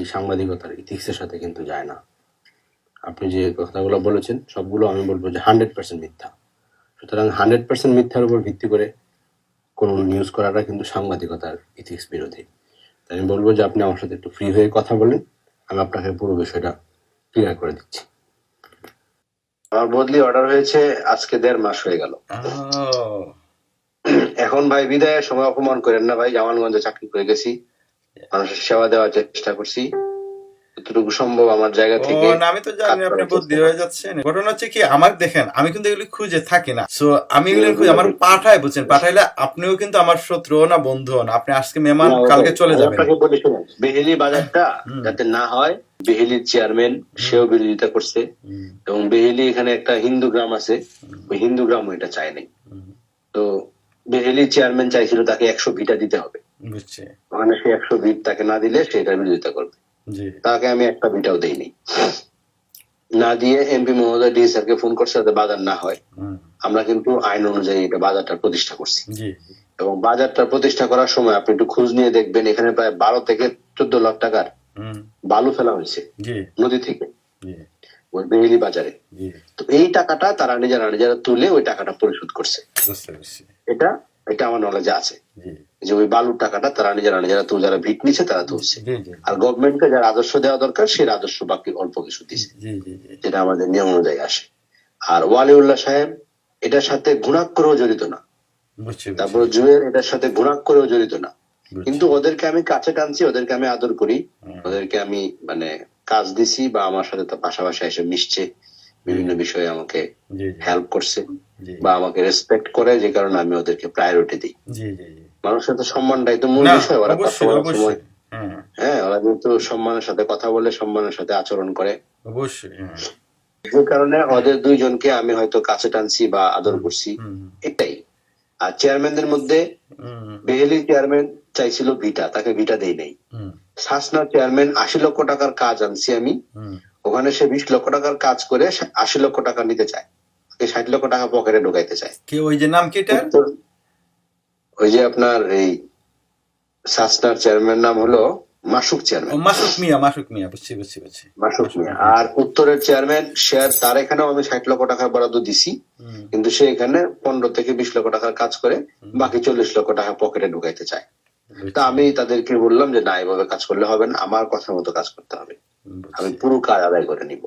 এই সাংবাদিকতার ইথিক্সের সাথে কিন্তু যায় না। আপনি যে কথাগুলো বলেছেন সবগুলো আমি বলব যে হান্ড্রেড পার্সেন্ট মিথ্যা। সুতরাং হান্ড্রেড পার্সেন্ট মিথ্যার উপর ভিত্তি করে কোনো নিউজ করাটা কিন্তু সাংবাদিকতার ইথিক্স বিরোধী। তাই আমি বলব যে আপনি আমার সাথে একটু ফ্রি হয়ে কথা বলেন আমি আপনাকে পুরো বিষয়টা ক্লিয়ার করে দিচ্ছি। আমার বদলি অর্ডার হয়েছে আজকে দেড় মাস হয়ে গেল। এখন ভাই বিদায়ের সময় অপমান করেন না ভাই জামালগঞ্জে চাকরি করে গেছি। মানুষের সেবা দেওয়ার চেষ্টা করছি। যতটুকু সম্ভব আমার জায়গা থেকে আমি তো জানি আপনি চেষ্টা হয়ে যাচ্ছেন। ঘটনা হচ্ছে কি আমার দেখেন আমি কিন্তু এগুলি খুঁজে থাকি না। সো আমি এগুলি খুঁজে আমার পাঠায় বুঝছেন পাঠাইলে আপনিও কিন্তু আমার শত্রু না বন্ধু না। আপনি আজকে মেহমান কালকে চলে যাবেন। বেহেলি বাজারটা যাতে না হয় বেহেলির চেয়ারম্যান সেও বিরোধিতা করছে। এবং বেহেলি এখানে একটা হিন্দু গ্রাম আছে ওই হিন্দু গ্রাম এটা চায় নাই। তো বেহেলি চেয়ারম্যান চাইছিল তাকে একশো ভিটা দিতে হবে। বুঝছি। ওখানে সে একশো ভিট তাকে না দিলে সে এটার বিরোধিতা করবে। তাকে আমি একটা ভিটাও দেইনি। না দিয়ে এমপি মহোদয় ডি স্যারকে ফোন করছে যাতে বাজার না হয়। আমরা কিন্তু আইন অনুযায়ী এটা বাজারটা প্রতিষ্ঠা করছি। এবং বাজারটা প্রতিষ্ঠা করার সময় আপনি একটু খোঁজ নিয়ে দেখবেন এখানে প্রায় বারো থেকে চোদ্দ লাখ টাকার বালু ফেলা হয়েছে নদী থেকে। বেহেলি বাজারে। তো এই টাকাটা তারা নিজেরা নিজেরা তুলে ওই টাকাটা পরিশোধ করছে। এটা এটা আমার নলেজে আছে। যে ওই বালুর টাকাটা তারা নিজেরা নিজেরা তুলে যারা ভিট নিচ্ছে তারা তুলছে। আর গভর্নমেন্টকে যারা রাজস্ব দেওয়া দরকার সেই রাজস্ব বাকি অল্প কিছু দিছে। যেটা আমাদের নিয়ম অনুযায়ী আসে। আর ওয়ালিউল্লাহ সাহেব এটার সাথে গুণাক্ষরেও জড়িত না। তারপর জুয়ের এটার সাথে গুণাক্ষরেও জড়িত না। কিন্তু ওদেরকে আমি কাছে টানছি ওদেরকে আমি আদর করি ওদেরকে আমি মানে কাজ দিছি বা আমার সাথে তো পাশাপাশি এসে মিশছে বিভিন্ন বিষয়ে আমাকে হেল্প করছে বা আমাকে রেসপেক্ট করে যে কারণে আমি ওদেরকে প্রায়োরিটি দিই। মানুষের তো সম্মানটাই তো মূল বিষয় ওরা কথা বলার সময় হ্যাঁ ওরা কিন্তু সম্মানের সাথে কথা বলে সম্মানের সাথে আচরণ করে। অবশ্যই যে কারণে ওদের দুইজনকে আমি হয়তো কাছে টানছি বা আদর করছি। এটাই। আর চেয়ারম্যানদের মধ্যে বেহেলি চেয়ারম্যান চাইছিল ভিটা তাকে ভিটা দেই নাই। শাসনার চেয়ারম্যান আশি লক্ষ টাকার কাজ আনছি আমি। ওখানে সে বিশ লক্ষ টাকার কাজ করে আশি লক্ষ টাকা নিতে চায়। ষাট লক্ষ টাকা পকেটে ঢুকাইতে চায়। কে ওই যে নাম কি ওই যে আপনার এই শাসনার চেয়ারম্যান নাম হলো মাসুক চেয়ারম্যান মাসুক মিয়া মাসুক মিয়া বুঝছি বুঝছি বুঝছি। মাসুক মিয়া। আর উত্তরের চেয়ারম্যান সে তার এখানেও আমি ষাট লক্ষ টাকার বরাদ্দ দিছি। কিন্তু সে এখানে পনেরো থেকে বিশ লক্ষ টাকার কাজ করে বাকি চল্লিশ লক্ষ টাকা পকেটে ঢুকাইতে চায়। তা আমি তাদেরকে বললাম যে না এভাবে কাজ করলে হবে না। আমার কথা মতো কাজ করতে হবে। আমি পুরো কাজ আদায় করে নিব।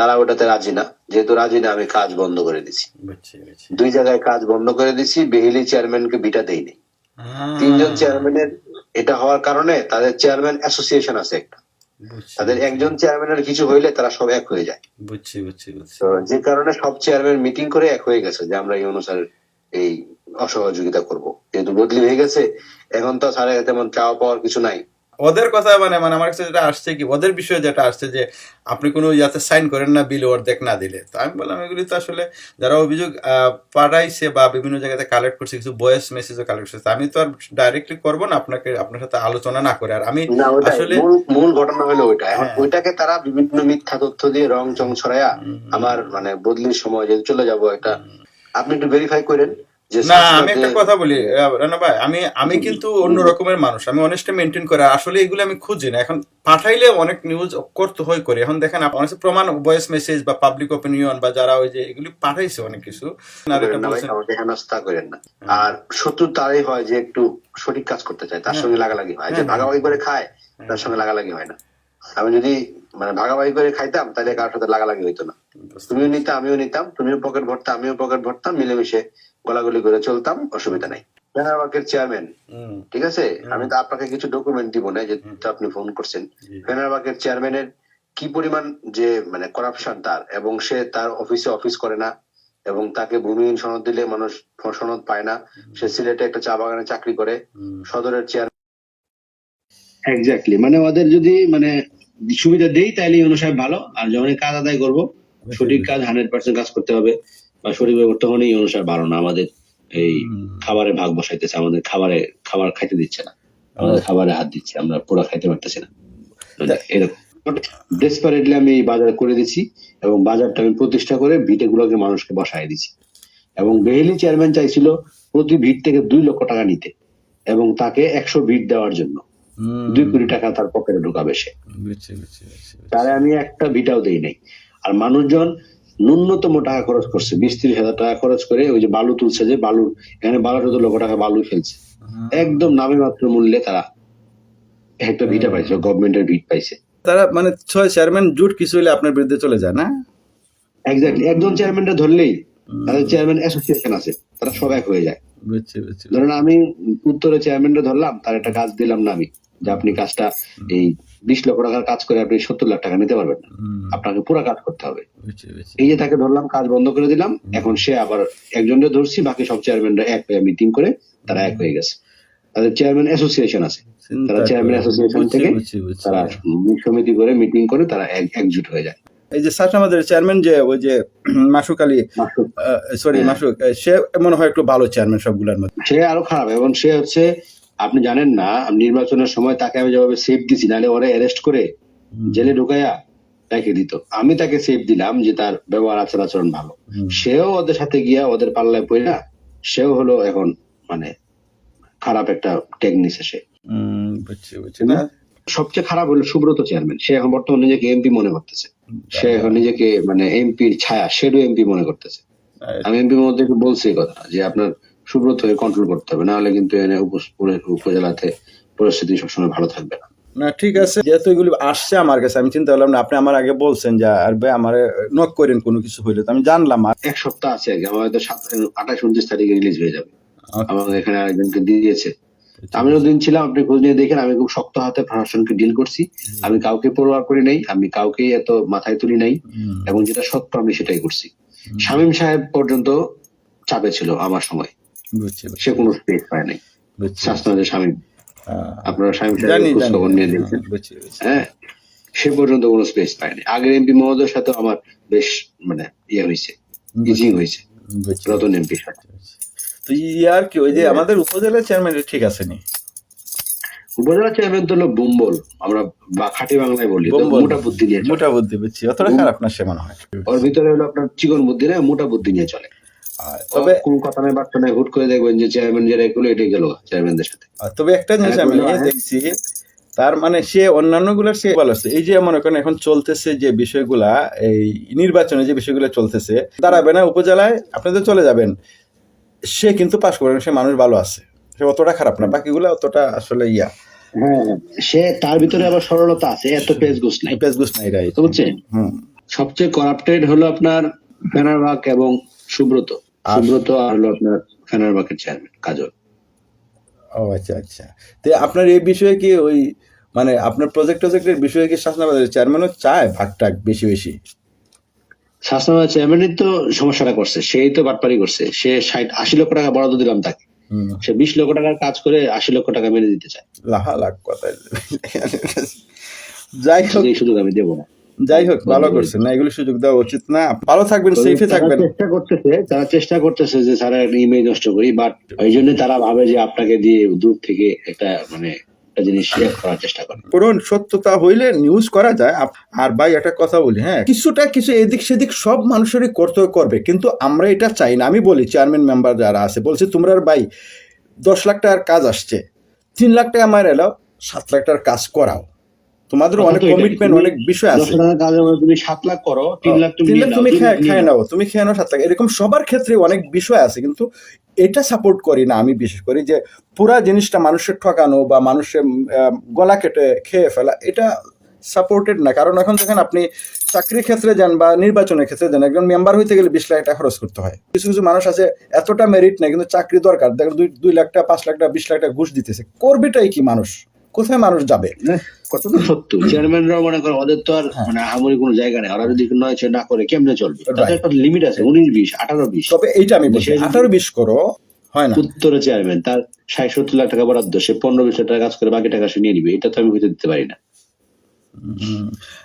তারা ওটাতে রাজি না। যেহেতু রাজি না আমি কাজ বন্ধ করে দিছি। দুই জায়গায় কাজ বন্ধ করে দিছি বেহিলি চেয়ারম্যানকে বিটা দেইনি। তিনজন চেয়ারম্যানের এটা হওয়ার কারণে তাদের চেয়ারম্যান অ্যাসোসিয়েশন আছে একটা। তাদের একজন চেয়ারম্যানের কিছু হইলে তারা সব এক হয়ে যায়। বুঝছি বুঝছি বুঝছি। তো যে কারণে সব চেয়ারম্যান মিটিং করে এক হয়ে গেছে যে আমরা এই অনুসারে এই অসহযোগিতা করব। যেহেতু বদলি হয়ে গেছে এখন তো স্যারের তেমন চাওয়া পাওয়ার কিছু নাই। ওদের কথা মানে মানে আমার কাছে যেটা আসছে কি ওদের বিষয়ে যেটা আসছে যে আপনি কোনো ইয়াতে সাইন করেন না বিল অর্ধেক না দিলে। তো আমি বললাম এগুলি তো আসলে যারা অভিযোগ পাঠাইছে বা বিভিন্ন জায়গাতে কালেক্ট করছে কিছু ভয়েস মেসেজও কালেক্ট করছে আমি তো আর ডাইরেক্টলি করব না আপনাকে আপনার সাথে আলোচনা না করে। আর আমি আসলে মূল ঘটনা হলো ওইটা। এখন হ্যাঁ। ওইটাকে তারা বিভিন্ন মিথ্যা তথ্য দিয়ে রং চং ছড়াইয়া আমার মানে বদলির সময় যে চলে যাব একটা। আপনি একটু ভেরিফাই করেন। না আমি একটা কথা বলি রানা ভাই আমি আমি কিন্তু অন্য রকমের মানুষ আমি অনেস্টে মেনটেন করে আসলে এগুলো আমি খুঁজি না। এখন পাঠাইলে অনেক নিউজ করতে হয় করে। এখন দেখেন অনেক প্রমাণ ভয়েস মেসেজ বা পাবলিক অপিনিয়ন বা যারা ওই যে এগুলি পাঠাইছে অনেক কিছু আর না আর শত্রু তারই হয় যে একটু সঠিক কাজ করতে চায় তার সঙ্গে লাগালাগি হয়। যে হ্যাঁ। ভাগাভাগি করে খায় তার সঙ্গে লাগালাগি হয় না। আমি যদি মানে ভাগাভাগি করে খাইতাম তাহলে কারোর সাথে লাগালাগি হইতো না। তুমিও নিতে আমিও নিতাম তুমিও পকেট ভরতাম আমিও পকেট ভরতাম মিলেমিশে গলাগলি করে চলতাম অসুবিধা নাই। ফেনারবাগের চেয়ারম্যান ঠিক আছে? আমি তো আপনাকে কিছু ডকুমেন্ট দিব না আপনি ফোন করছেন। জি। ফেনারবাগের চেয়ারম্যানের কি পরিমাণ যে মানে করাপশন তার এবং সে তার অফিসে অফিস করে না এবং তাকে ভূমিহীন সনদ দিলে মানুষ সনদ পায় না সে সিলেটে একটা চা বাগানে চাকরি করে সদরের চেয়ার এক্স্যাক্টলি মানে ওদের যদি মানে সুবিধা দেই তাহলে অনুসারে ভালো আর যখন কাজ আদায় করব সঠিক কাজ হান্ড্রেড পার্সেন্ট কাজ করতে হবে বা করতে হলে এই অনুসারে ভালো না। আমাদের এই খাবারে ভাগ বসাইতেছে। আমাদের খাবারে খাবার খাইতে দিচ্ছে না। আমাদের খাবারে হাত দিচ্ছে। আমরা পুরো খাইতে পারতেছি না। এরকম। ডেসপারেটলি আমি এই বাজার করে দিচ্ছি এবং বাজারটা আমি প্রতিষ্ঠা করে ভিটে গুলোকে মানুষকে বসায় দিচ্ছি এবং বেহেলি চেয়ারম্যান চাইছিল প্রতি ভিট থেকে দুই লক্ষ টাকা নিতে এবং তাকে একশো ভিট দেওয়ার জন্য। দুই কোটি টাকা তার পকেটে ঢুকাবে সে। তারে আমি একটা ভিটাও দেই নাই। আর মানুষজন ন্যূনতম টাকা খরচ করছে বিশ ত্রিশ হাজার টাকা খরচ করে ওই যে বালু তুলছে যে বালু এখানে বারো চোদ্দ লক্ষ টাকা বালু ফেলছে। একদম নামে মাত্র মূল্যে তারা একটা ভিটা পাইছে গভর্নমেন্টের ভিট পাইছে। তারা মানে ছয় চেয়ারম্যান জুট কিছু হলে আপনার বিরুদ্ধে চলে যায় না? এক্স্যাক্টলি একজন চেয়ারম্যানটা ধরলেই তাদের চেয়ারম্যান অ্যাসোসিয়েশন আছে তারা সব এক হয়ে যায়। ধরেন আমি উত্তরে চেয়ারম্যানটা ধরলাম তার একটা কাজ দিলাম না আমি। যে আপনি কাজটা এই বিশ লক্ষ টাকার কাজ করে আপনি সত্তর লাখ টাকা নিতে পারবেন না। আপনাকে পুরো কাজ করতে হবে। এই যে তাকে ধরলাম কাজ বন্ধ করে দিলাম এখন সে আবার একজনকে ধরছি বাকি সব চেয়ারম্যানরা এক হয়ে মিটিং করে তারা এক হয়ে গেছে। তাদের চেয়ারম্যান অ্যাসোসিয়েশন আছে। তারা চেয়ারম্যান অ্যাসোসিয়েশন থেকে। তারা সমিতি করে মিটিং করে তারা এক- একজুট হয়ে যায়। এই যে সাথে আমাদের চেয়ারম্যান যে ওই যে মাসুক আলী সরি মাসুক সে মনে হয় একটু ভালো চেয়ারম্যান সবগুলোর মধ্যে। সে আরও খারাপ এবং সে হচ্ছে আপনি জানেন না নির্বাচনের সময় তাকে আমি যেভাবে সেফ দিছি নাহলে ওরা অ্যারেস্ট করে জেলে ঢুকাইয়া রেখে দিত। আমি তাকে সেফ দিলাম যে তার ব্যবহার আচার আচরণ ভালো। সেও ওদের সাথে গিয়া ওদের পাল্লায় পড়ে সেও হলো এখন মানে খারাপ একটা টেকনিসে সে। হুম, বুঝছি বুঝছি। না সবচেয়ে খারাপ হলো সুব্রত চেয়ারম্যান। সে এখন বর্তমানে নিজেকে এমপি মনে করতেছে। সে এখন নিজেকে মানে এমপির ছায়া শেডো এমপি মনে করতেছে। আমি এমপি মধ্যে বলছি এই কথাটা যে আপনার সুব্রত হয়ে কন্ট্রোল করতে হবে। নাহলে কিন্তু এনে উপজেলাতে পরিস্থিতি সবসময় ভালো থাকবে না। না ঠিক আছে। যেহেতু এগুলি আসছে আমার কাছে আমি চিন্তা করলাম না আপনি আমার আগে বলছেন যে আর ভাই আমার নক করেন কোনো কিছু হইলে তো আমি জানলাম আর। এক সপ্তাহ আছে আগে আমার হয়তো আঠাশ উনত্রিশ তারিখে রিলিজ হয়ে যাবে। Okay. আমাকে এখানে আরেকজনকে দিয়েছে। আমি দিন ছিলাম আপনি খোঁজ নিয়ে দেখেন আমি খুব শক্ত হাতে প্রশাসনকে ডিল করছি। আমি কাউকে পরোয়া করি নাই আমি কাউকে এত মাথায় তুলি নাই এবং যেটা সত্য আমি সেটাই করছি। শামীম সাহেব পর্যন্ত চাপে ছিল আমার সময়। সে কোনো স্পেস পায় নাই। শাসনাদের শামীম আহ, আপনারা খবর নিয়ে দেখছেন। বুঝছি হ্যাঁ সে পর্যন্ত কোনো স্পেস পায়নি আগের এমপি মহোদয়ের সাথে আমার বেশ মানে ইয়ে হয়েছে ইজিং হয়েছে। বুঝছি রতন এমপির সাথে। তো ইয়ার কি ওই যে আমাদের উপজেলা চেয়ারম্যান ঠিক আছে নি? উপজেলা চেয়ারম্যান তো হলো বুম্বল। আমরা বা- খাঁটি বাংলায় বলি মোটা বুদ্ধি নিয়ে মোটা বুদ্ধি বুঝছি। অতটা খারাপ না সে মনে হয়। ওর ভিতরে হলো আপনার চিকন বুদ্ধি না মোটা বুদ্ধি নিয়ে চলে। তবে কোন কথা নাই বার্তা নাই হুট করে দেখবেন যে চেয়ারম্যান এটাই গেল চেয়ারম্যানদের সাথে। তবে একটা জিনিস আমি হ্যাঁ। দেখছি তার মানে সে অন্যান্যগুলার সে ভালো আছে। এই যে মনে করেন এখন চলতেছে যে বিষয়গুলা এই নির্বাচনে যে বিষয়গুলো চলতেছে দাঁড়াবে না উপজেলায় আপনি তো চলে যাবেন। সে কিন্তু পাশ করেন সে মানুষ ভালো আছে। সে অতটা খারাপ না বাকিগুলো অতটা আসলে ইয়া। হ্যাঁ সে তার ভিতরে আবার সরলতা আছে এত পেজ গোস নাই। পেস গুস নাই রাইট বুঝছেন? সবচেয়ে করাপ্টেড হলো আপনার ফেনারবাগ এবং সুব্রত। সুব্রত আর হলো আপনার ফেনারবাগের চেয়ারম্যান কাজল। ও আচ্ছা আচ্ছা। তো আপনার এই বিষয়ে কি ওই মানে আপনার প্রজেক্ট টজেক্টের বিষয়ে কি শাসনাবাদের চেয়ারম্যানও চায় ভাগ টাক বেশি বেশি? শাসনাবাদ চেয়ারম্যানই তো সমস্যাটা করছে সেই তো বাটপারি করছে। সে ষাট আশি লক্ষ টাকা বরাদ্দ দিলাম তাকে। সে বিশ লক্ষ টাকার কাজ করে আশি লক্ষ টাকা মেনে দিতে চায়। লাহা লাখ কথা। যাই হোক। সুযোগ আমি দেবো না। যাই হোক ভালো করছেন। না এগুলো সুযোগ দেওয়া উচিত না। ভালো থাকবেন সেফে থাকবেন। চেষ্টা করতেছে তারা চেষ্টা করতেছে যে স্যার একটা ইমেজ নষ্ট করি বাট ওই জন্য তারা ভাবে যে আপনাকে দিয়ে দূর থেকে একটা মানে একটা জিনিস শেয়ার করার চেষ্টা করে। পুরন সত্যতা হইলে নিউজ করা যায়। আর ভাই একটা কথা বলি হ্যাঁ কিছুটা কিছু এদিক সেদিক সব মানুষেরই কর্তব্য করবে কিন্তু আমরা এটা চাই না। আমি বলি চেয়ারম্যান মেম্বার যারা আছে বলছে তোমরা ভাই দশ লাখ টাকার কাজ আসছে। তিন লাখ টাকা আমার এলো সাত লাখ টাকার কাজ করাও। তোমাদের অনেক কমিটমেন্ট অনেক বিষয় আছে। তুমি সাত লাখ করো তিন লাখ তুমি তুমি খেয়ে। নাও। তুমি খেয়ে নাও সাত লাখ। এরকম সবার ক্ষেত্রে অনেক বিষয় আছে কিন্তু এটা সাপোর্ট করি না আমি বিশেষ করি যে পুরা জিনিসটা মানুষের ঠকানো বা মানুষের গলা কেটে খেয়ে ফেলা এটা সাপোর্টেড না। কারণ এখন দেখেন আপনি চাকরির ক্ষেত্রে যান বা নির্বাচনের ক্ষেত্রে যান একজন মেম্বার হইতে গেলে বিশ লাখ টাকা খরচ করতে হয়। কিছু কিছু মানুষ আছে এতটা মেরিট নেই কিন্তু চাকরি দরকার। দেখেন দুই দুই লাখ টাকা পাঁচ লাখ টাকা বিশ লাখ টাকা ঘুষ দিতেছে। করবেটাই কি মানুষ? কোথায় মানুষ যাবে? কথা তো সত্য। চেয়ারম্যানরাও মনে করে ওদের তো আর হ্যাঁ। মানে আহামরি কোনো জায়গা নেই। ওরা যদি নয় না করে কেমনে চলবে? তাদের একটা লিমিট আছে উনিশ বিশ আঠারো বিশ। তবে এইটা আমি বলছি আঠারো বিশ করো হয় না? উত্তরে চেয়ারম্যান তার ষাট সত্তর লাখ টাকা বরাদ্দ সে পনেরো বিশ লাখ টাকা কাজ করে বাকি টাকা সে নিয়ে নিবে। এটা তো আমি হইতে দিতে পারি না।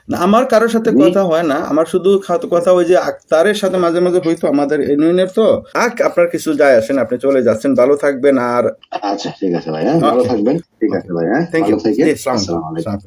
না আমার কারোর সাথে কথা হয় না। আমার শুধু কথা ওই যে আক্তারের সাথে মাঝে মাঝে হইতো আমাদের ইউনিয়নের তো। আক আপনার কিছু যায় আসেন আপনি চলে যাচ্ছেন। ভালো থাকবেন আর আচ্ছা ঠিক আছে ভাই হ্যাঁ ভালো থাকবেন। ঠিক আছে ভাই হ্যাঁ থ্যাংক ইউ থ্যাংক ইউ আসসালামু। আলাইকুম।